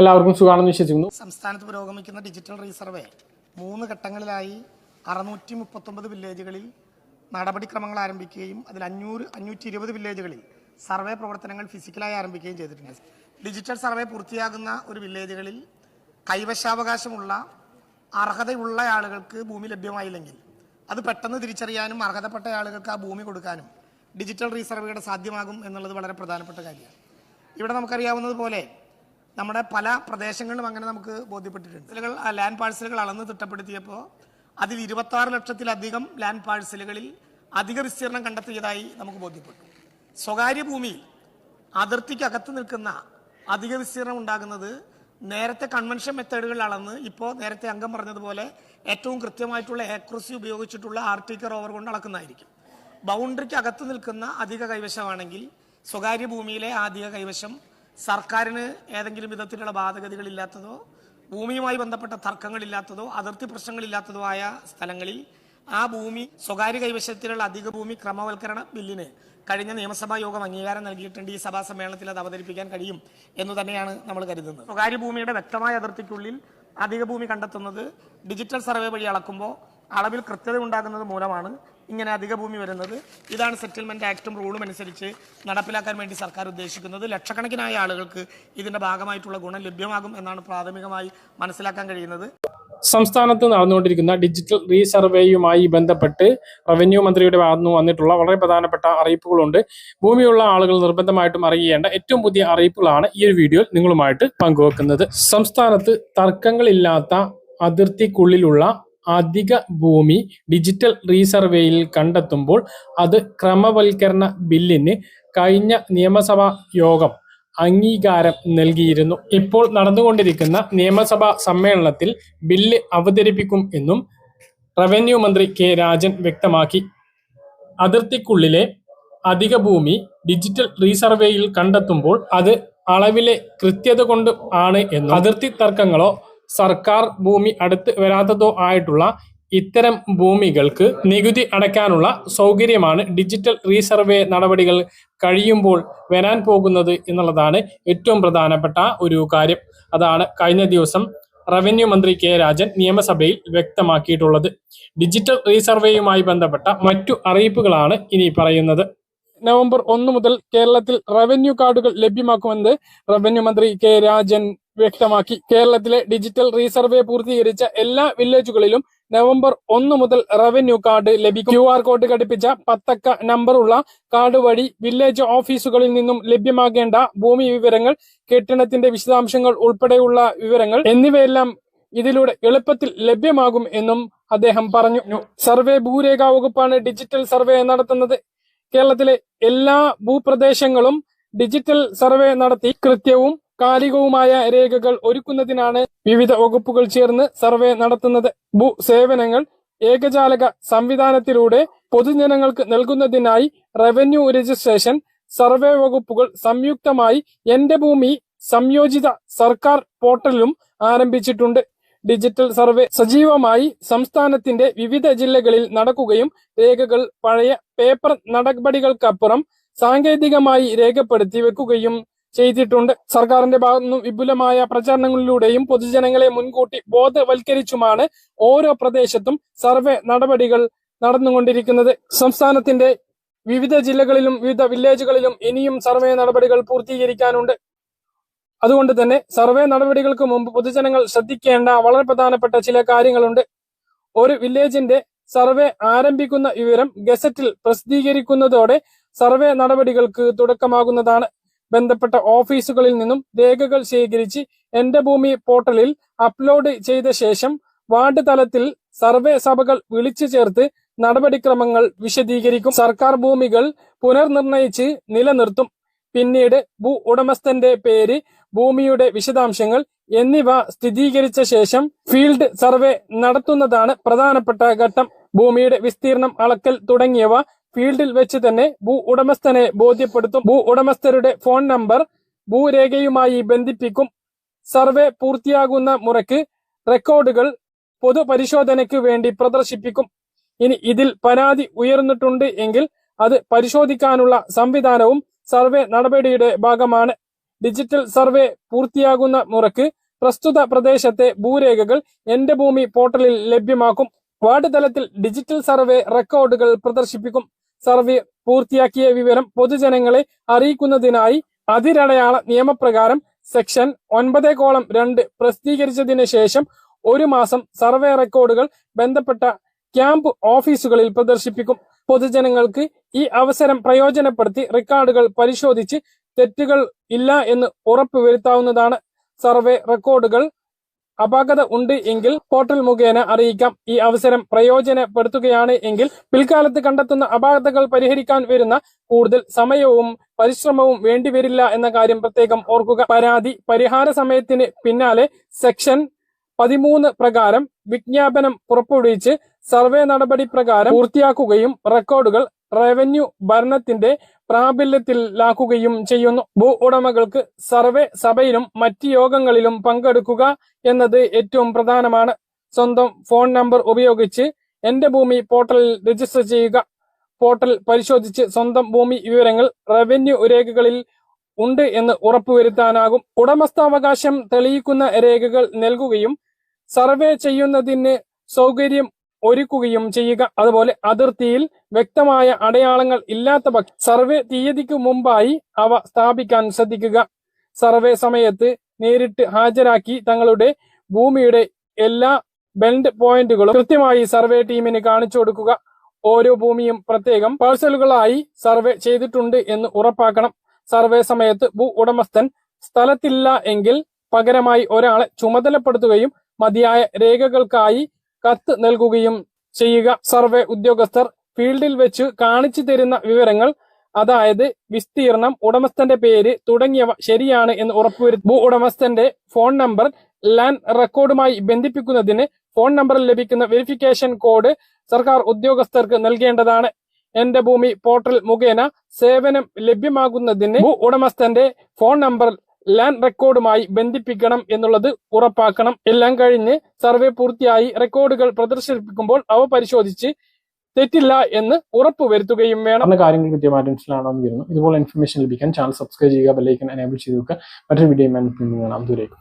എല്ലാവർക്കും സുഖമാണെന്ന് വിശ്വസിക്കുന്നു. സംസ്ഥാനത്ത് പുരോഗമിക്കുന്ന ഡിജിറ്റൽ റീസർവേ മൂന്ന് ഘട്ടങ്ങളിലായി അറുന്നൂറ്റി മുപ്പത്തൊമ്പത് വില്ലേജുകളിൽ നടപടിക്രമങ്ങൾ ആരംഭിക്കുകയും അതിൽ അഞ്ഞൂറ് അഞ്ഞൂറ്റി ഇരുപത് വില്ലേജുകളിൽ സർവേ പ്രവർത്തനങ്ങൾ ഫിസിക്കലായി ആരംഭിക്കുകയും ചെയ്തിട്ടുണ്ട്. ഡിജിറ്റൽ സർവേ പൂർത്തിയാകുന്ന ഒരു വില്ലേജുകളിൽ കൈവശാവകാശമുള്ള അർഹതയുള്ള ആളുകൾക്ക് ഭൂമി ലഭ്യമായില്ലെങ്കിൽ അത് പെട്ടെന്ന് തിരിച്ചറിയാനും അർഹതപ്പെട്ട ആളുകൾക്ക് ആ ഭൂമി കൊടുക്കാനും ഡിജിറ്റൽ റീസർവേയുടെ സാധ്യമാകും എന്നുള്ളത് വളരെ പ്രധാനപ്പെട്ട കാര്യമാണ്. ഇവിടെ നമുക്കറിയാവുന്നതുപോലെ നമ്മുടെ പല പ്രദേശങ്ങളിലും അങ്ങനെ നമുക്ക് ബോധ്യപ്പെട്ടിട്ടുണ്ട്. ഇതിലുകൾ ലാൻഡ് പാഴ്സലുകൾ അളന്ന് തിട്ടപ്പെടുത്തിയപ്പോൾ അതിൽ ഇരുപത്തി ആറ് ലക്ഷത്തിലധികം ലാൻഡ് പാഴ്സലുകളിൽ അധിക വിസ്തീർണം കണ്ടെത്തിയതായി നമുക്ക് ബോധ്യപ്പെട്ടു. സ്വകാര്യ ഭൂമിയിൽ അതിർത്തിക്കകത്ത് നിൽക്കുന്ന അധിക വിസ്തീർണം ഉണ്ടാകുന്നത് നേരത്തെ കൺവെൻഷൻ മെത്തേഡുകൾ അളന്ന് ഇപ്പോൾ നേരത്തെ അംഗം പറഞ്ഞതുപോലെ ഏറ്റവും കൃത്യമായിട്ടുള്ള ഏക്രസി ഉപയോഗിച്ചിട്ടുള്ള ആർട്ടിക്കർ ഓവർ കൊണ്ട് അളക്കുന്നതായിരിക്കും. ബൗണ്ടറിക്ക് അകത്ത് നിൽക്കുന്ന അധിക കൈവശമാണെങ്കിൽ സ്വകാര്യ ഭൂമിയിലെ ആ അധിക കൈവശം സർക്കാരിന് ഏതെങ്കിലും വിധത്തിലുള്ള ബാധകതകളില്ലാത്തതോ ഭൂമിയുമായി ബന്ധപ്പെട്ട തർക്കങ്ങളില്ലാത്തതോ അതിർത്തി പ്രശ്നങ്ങളില്ലാത്തതോ ആയ സ്ഥലങ്ങളിൽ ആ ഭൂമി സ്വകാര്യ കൈവശത്തിലുള്ള അധിക ഭൂമി ക്രമവൽക്കരണ ബില്ലിന് കഴിഞ്ഞ നിയമസഭാ യോഗം അംഗീകാരം നൽകിയിട്ടുണ്ട്. ഈ സഭാ സമ്മേളനത്തിൽ അത് അവതരിപ്പിക്കാൻ കഴിയും എന്ന് തന്നെയാണ് നമ്മൾ കരുതുന്നത്. സ്വകാര്യ ഭൂമിയുടെ വ്യക്തമായ അതിർത്തിക്കുള്ളിൽ അധിക ഭൂമി കണ്ടെത്തുന്നത് ഡിജിറ്റൽ സർവേ വഴി അളക്കുമ്പോൾ അളവിൽ കൃത്യത ഉണ്ടാകുന്നത് മൂലമാണ്. ഇങ്ങനെ അധിക ഭൂമി വരുന്നത്. ഇതാണ് സെറ്റിൽമെന്റ് ആക്ടും റൂളും അനുസരിച്ച് നടപ്പിലാക്കാൻ വേണ്ടി സർക്കാർ ഉദ്ദേശിക്കുന്നത്. ലക്ഷക്കണക്കിനായ ആളുകൾക്ക് ഇതിന്റെ ഭാഗമായിട്ടുള്ള ഗുണം ലഭ്യമാകും എന്നാണ് പ്രാഥമികമായി മനസ്സിലാക്കാൻ കഴിയുന്നത്. സംസ്ഥാനത്ത് നടന്നുകൊണ്ടിരിക്കുന്ന ഡിജിറ്റൽ റീസർവേയുമായി ബന്ധപ്പെട്ട് റവന്യൂ മന്ത്രിയുടെ ഭാഗത്തു നിന്ന് വന്നിട്ടുള്ള വളരെ പ്രധാനപ്പെട്ട അറിയിപ്പുകളുണ്ട്. ഭൂമിയുള്ള ആളുകൾ നിർബന്ധമായിട്ടും അറിയേണ്ട ഏറ്റവും പുതിയ അറിയിപ്പുകളാണ് ഈ ഒരു വീഡിയോയിൽ നിങ്ങളുമായിട്ട് പങ്കുവെക്കുന്നത്. സംസ്ഥാനത്ത് തർക്കങ്ങളില്ലാത്ത അതിർത്തിക്കുള്ളിലുള്ള അധിക ഭൂമി ഡിജിറ്റൽ റീസർവേയിൽ കണ്ടെത്തുമ്പോൾ അത് ക്രമവൽക്കരണ ബില്ലിന് കഴിഞ്ഞ നിയമസഭാ യോഗം അംഗീകാരം നൽകിയിരുന്നു. ഇപ്പോൾ നടന്നുകൊണ്ടിരിക്കുന്ന നിയമസഭാ സമ്മേളനത്തിൽ ബില്ല് അവതരിപ്പിക്കും എന്നും റവന്യൂ മന്ത്രി കെ രാജൻ വ്യക്തമാക്കി. അതിർത്തിക്കുള്ളിലെ അധിക ഭൂമി ഡിജിറ്റൽ റീസർവേയിൽ കണ്ടെത്തുമ്പോൾ അത് അളവിലെ കൃത്യത കൊണ്ട് ആണ് എന്നും അതിർത്തി തർക്കങ്ങളോ സർക്കാർ ഭൂമി അടുത്ത് വരാത്തതോ ആയിട്ടുള്ള ഇത്തരം ഭൂമികൾക്ക് നികുതി അടയ്ക്കാനുള്ള സൗകര്യമാണ് ഡിജിറ്റൽ റീസർവേ നടപടികൾ കഴിയുമ്പോൾ വരാൻ പോകുന്നത് എന്നുള്ളതാണ് ഏറ്റവും പ്രധാനപ്പെട്ട ഒരു കാര്യം. അതാണ് കഴിഞ്ഞ ദിവസം റവന്യൂ മന്ത്രി കെ രാജൻ നിയമസഭയിൽ വ്യക്തമാക്കിയിട്ടുള്ളത്. ഡിജിറ്റൽ റീസർവേയുമായി ബന്ധപ്പെട്ട മറ്റു അറിയിപ്പുകളാണ് ഇനി പറയുന്നത്. നവംബർ ഒന്ന് മുതൽ കേരളത്തിൽ റവന്യൂ കാർഡുകൾ ലഭ്യമാക്കുമെന്ന് റവന്യൂ മന്ത്രി കെ രാജൻ വ്യക്തമാക്കി. കേരളത്തിലെ ഡിജിറ്റൽ റീസർവേ പൂർത്തീകരിച്ച എല്ലാ വില്ലേജുകളിലും നവംബർ ഒന്ന് മുതൽ റവന്യൂ കാർഡ് ലഭിക്കും. ക്യു ആർ കോഡ് ഘടിപ്പിച്ച പത്തക്ക നമ്പറുള്ള കാർഡ് വഴി വില്ലേജ് ഓഫീസുകളിൽ നിന്നും ലഭ്യമാകേണ്ട ഭൂമി വിവരങ്ങൾ കെട്ടിടത്തിന്റെ വിശദാംശങ്ങൾ ഉൾപ്പെടെയുള്ള വിവരങ്ങൾ എന്നിവയെല്ലാം ഇതിലൂടെ എളുപ്പത്തിൽ ലഭ്യമാകും എന്നും അദ്ദേഹം പറഞ്ഞു. സർവേ ഭൂരേഖ വകുപ്പാണ് ഡിജിറ്റൽ സർവേ നടത്തുന്നത്. കേരളത്തിലെ എല്ലാ ഭൂപ്രദേശങ്ങളും ഡിജിറ്റൽ സർവേ നടത്തി കൃത്യവും കാലികവുമായ രേഖകൾ ഒരുക്കുന്നതിനാണ് വിവിധ വകുപ്പുകൾ ചേർന്ന് സർവേ നടത്തുന്നത്. ഭൂ സേവനങ്ങൾ ഏകജാലക സംവിധാനത്തിലൂടെ പൊതുജനങ്ങൾക്ക് നൽകുന്നതിനായി റവന്യൂ രജിസ്ട്രേഷൻ സർവേ വകുപ്പുകൾ സംയുക്തമായി എന്റെ ഭൂമി സംയോജിത സർക്കാർ പോർട്ടലും ആരംഭിച്ചിട്ടുണ്ട്. ഡിജിറ്റൽ സർവേ സജീവമായി സംസ്ഥാനത്തിന്റെ വിവിധ ജില്ലകളിൽ നടക്കുകയും രേഖകൾ പഴയ പേപ്പർ നടപടികൾക്കപ്പുറം സാങ്കേതികമായി രേഖപ്പെടുത്തി വെക്കുകയും ചെയ്തിട്ടുണ്ട്. സർക്കാരിന്റെ ഭാഗത്തു നിന്നും വിപുലമായ പ്രചാരണങ്ങളിലൂടെയും പൊതുജനങ്ങളെ മുൻകൂട്ടി ബോധവൽക്കരിച്ചുമാണ് ഓരോ പ്രദേശത്തും സർവേ നടപടികൾ നടന്നുകൊണ്ടിരിക്കുന്നത്. സംസ്ഥാനത്തിന്റെ വിവിധ ജില്ലകളിലും വിവിധ വില്ലേജുകളിലും ഇനിയും സർവേ നടപടികൾ പൂർത്തീകരിക്കാനുണ്ട്. അതുകൊണ്ട് തന്നെ സർവേ നടപടികൾക്ക് മുമ്പ് പൊതുജനങ്ങൾ ശ്രദ്ധിക്കേണ്ട വളരെ പ്രധാനപ്പെട്ട ചില കാര്യങ്ങളുണ്ട്. ഒരു വില്ലേജിന്റെ സർവേ ആരംഭിക്കുന്ന വിവരം ഗസറ്റിൽ പ്രസിദ്ധീകരിക്കുന്നതോടെ സർവേ നടപടികൾക്ക് തുടക്കമാകുന്നതാണ്. ബന്ധപ്പെട്ട ഓഫീസുകളിൽ നിന്നും രേഖകൾ ശേഖരിച്ച് എന്റെ ഭൂമി പോർട്ടലിൽ അപ്ലോഡ് ചെയ്ത ശേഷം വാർഡ് തലത്തിൽ സർവേ സഭകൾ വിളിച്ചു ചേർത്ത് നടപടിക്രമങ്ങൾ വിശദീകരിക്കും. സർക്കാർ ഭൂമികൾ പുനർനിർണയിച്ച് നിലനിർത്തും. പിന്നീട് ഭൂ ഉടമസ്ഥന്റെ പേര് ഭൂമിയുടെ വിശദാംശങ്ങൾ എന്നിവ സ്ഥിരീകരിച്ച ശേഷം ഫീൽഡ് സർവേ നടത്തുന്നതാണ് പ്രധാനപ്പെട്ട ഘട്ടം. ഭൂമിയുടെ വിസ്തീർണം അളക്കൽ തുടങ്ങിയവ ഫീൽഡിൽ വെച്ച് തന്നെ ഭൂ ഉടമസ്ഥനെ ബോധ്യപ്പെടുത്തും. ഭൂ ഉടമസ്ഥരുടെ ഫോൺ നമ്പർ ഭൂരേഖയുമായി ബന്ധിപ്പിക്കും. സർവേ പൂർത്തിയാകുന്ന മുറയ്ക്ക് റെക്കോർഡുകൾ പൊതുപരിശോധനയ്ക്ക് വേണ്ടി പ്രദർശിപ്പിക്കും. ഇനി ഇതിൽ പരാതി ഉയർന്നിട്ടുണ്ട് എങ്കിൽ അത് പരിശോധിക്കാനുള്ള സംവിധാനവും സർവേ നടപടിയുടെ ഭാഗമാണ്. ഡിജിറ്റൽ സർവേ പൂർത്തിയാകുന്ന മുറയ്ക്ക് പ്രസ്തുത പ്രദേശത്തെ ഭൂരേഖകൾ എന്റെ ഭൂമി പോർട്ടലിൽ ലഭ്യമാക്കും. വാർഡ് തലത്തിൽ ഡിജിറ്റൽ സർവേ റെക്കോർഡുകൾ പ്രദർശിപ്പിക്കും. സർവേ പൂർത്തിയാക്കിയ വിവരം പൊതുജനങ്ങളെ അറിയിക്കുന്നതിനായി അതിരടയാള നിയമപ്രകാരം സെക്ഷൻ ഒൻപത് കോളം രണ്ട് പ്രസിദ്ധീകരിച്ചതിന് ശേഷം ഒരു മാസം സർവേ റെക്കോർഡുകൾ ബന്ധപ്പെട്ട ക്യാമ്പ് ഓഫീസുകളിൽ പ്രദർശിപ്പിക്കും. പൊതുജനങ്ങൾക്ക് ഈ അവസരം പ്രയോജനപ്പെടുത്തി റെക്കോർഡുകൾ പരിശോധിച്ച് തെറ്റുകൾ ഇല്ല എന്ന് ഉറപ്പുവരുത്താവുന്നതാണ് സർവേ റെക്കോർഡുകൾ അപാകത ഉണ്ട് എങ്കിൽ പോർട്ടൽ മുഖേന അറിയിക്കാം. ഈ അവസരം പ്രയോജനപ്പെടുത്തുകയാണ് എങ്കിൽ പിൽക്കാലത്ത് കണ്ടെത്തുന്ന അപാകതകൾ പരിഹരിക്കാൻ വരുന്ന കൂടുതൽ സമയവും പരിശ്രമവും വേണ്ടിവരില്ല എന്ന കാര്യം പ്രത്യേകം ഓർക്കുക. പരാതി പരിഹാര സമയത്തിന് പിന്നാലെ സെക്ഷൻ പതിമൂന്ന് പ്രകാരം വിജ്ഞാപനം പുറപ്പെടുവിച്ച് സർവേ നടപടി പ്രകാരം പൂർത്തിയാക്കുകയും റെക്കോർഡുകൾ റവന്യൂ ഭരണത്തിന്റെ പ്രാബല്യത്തിലാക്കുകയും ചെയ്യുന്നു. ഭൂ ഉടമകൾക്ക് സർവേ സഭയിലും മറ്റ് യോഗങ്ങളിലും പങ്കെടുക്കുക എന്നത് ഏറ്റവും പ്രധാനമാണ്. സ്വന്തം ഫോൺ നമ്പർ ഉപയോഗിച്ച് എന്റെ ഭൂമി പോർട്ടലിൽ രജിസ്റ്റർ ചെയ്യുക. പോർട്ടൽ പരിശോധിച്ച് സ്വന്തം ഭൂമി വിവരങ്ങൾ റവന്യൂ രേഖകളിൽ ഉണ്ട് എന്ന് ഉറപ്പുവരുത്താനാകും. ഉടമസ്ഥാവകാശം തെളിയിക്കുന്ന രേഖകൾ നൽകുകയും സർവേ ചെയ്യുന്നതിന് സൗകര്യം ഒരുക്കുകയും ചെയ്യുക. അതുപോലെ അതിർത്തിയിൽ വ്യക്തമായ അടയാളങ്ങൾ ഇല്ലാത്ത സർവേ തീയതിക്ക് മുമ്പായി അവ സ്ഥാപിക്കാൻ ശ്രദ്ധിക്കുക. സർവേ സമയത്ത് നേരിട്ട് ഹാജരാക്കി തങ്ങളുടെ ഭൂമിയുടെ എല്ലാ ബെൻഡ് പോയിന്റുകളും കൃത്യമായി സർവേ ടീമിന് കാണിച്ചു കൊടുക്കുക. ഓരോ ഭൂമിയും പ്രത്യേകം പാഴ്സലുകളായി സർവേ ചെയ്തിട്ടുണ്ട് എന്ന് ഉറപ്പാക്കണം. സർവേ സമയത്ത് ഭൂ ഉടമസ്ഥൻ സ്ഥലത്തില്ല എങ്കിൽ പകരമായി ഒരാളെ ചുമതലപ്പെടുത്തുകയും മതിയായ രേഖകൾക്കായി കത്ത് നൽകുകയും ചെയ്യുക. സർവേ ഉദ്യോഗസ്ഥർ ഫീൽഡിൽ വെച്ച് കാണിച്ചു തരുന്ന വിവരങ്ങൾ അതായത് വിസ്തീർണം ഉടമസ്ഥന്റെ പേര് തുടങ്ങിയവ ശരിയാണ് എന്ന് ഉറപ്പുവരുത്തി ഭൂ ഉടമസ്ഥന്റെ ഫോൺ നമ്പർ ലാൻഡ് റെക്കോർഡുമായി ബന്ധിപ്പിക്കുന്നതിന് ഫോൺ നമ്പറിൽ ലഭിക്കുന്ന വെരിഫിക്കേഷൻ കോഡ് സർക്കാർ ഉദ്യോഗസ്ഥർക്ക് നൽകേണ്ടതാണ്. എന്റെ ഭൂമി പോർട്ടൽ മുഖേന സേവനം ലഭ്യമാകുന്നതിന് ഭൂ ഉടമസ്ഥന്റെ ഫോൺ നമ്പർ ലാൻഡ് റെക്കോർഡുമായി ബന്ധിപ്പിക്കണം എന്നുള്ളത് ഉറപ്പാക്കണം. എല്ലാം കഴിഞ്ഞ് സർവേ പൂർത്തിയായി റെക്കോർഡുകൾ പ്രദർശിപ്പിക്കുമ്പോൾ അവ പരിശോധിച്ച് തെറ്റില്ല എന്ന് ഉറപ്പ് വരുത്തുകയും വേണം. കാര്യങ്ങൾ കൃത്യമായിട്ട് മനസ്സിലാണെന്ന് വരുന്നു. ഇതുപോലെ ഇൻഫർമേഷൻ ലഭിക്കാൻ ചാനൽ സബ്സ്ക്രൈബ് ചെയ്യുക ബെല്ലൈക്കൻ എനേബിൾ ചെയ്ത് വെക്കുക. മറ്റൊരു വീഡിയോ കാണാം. ദൂരേക്കും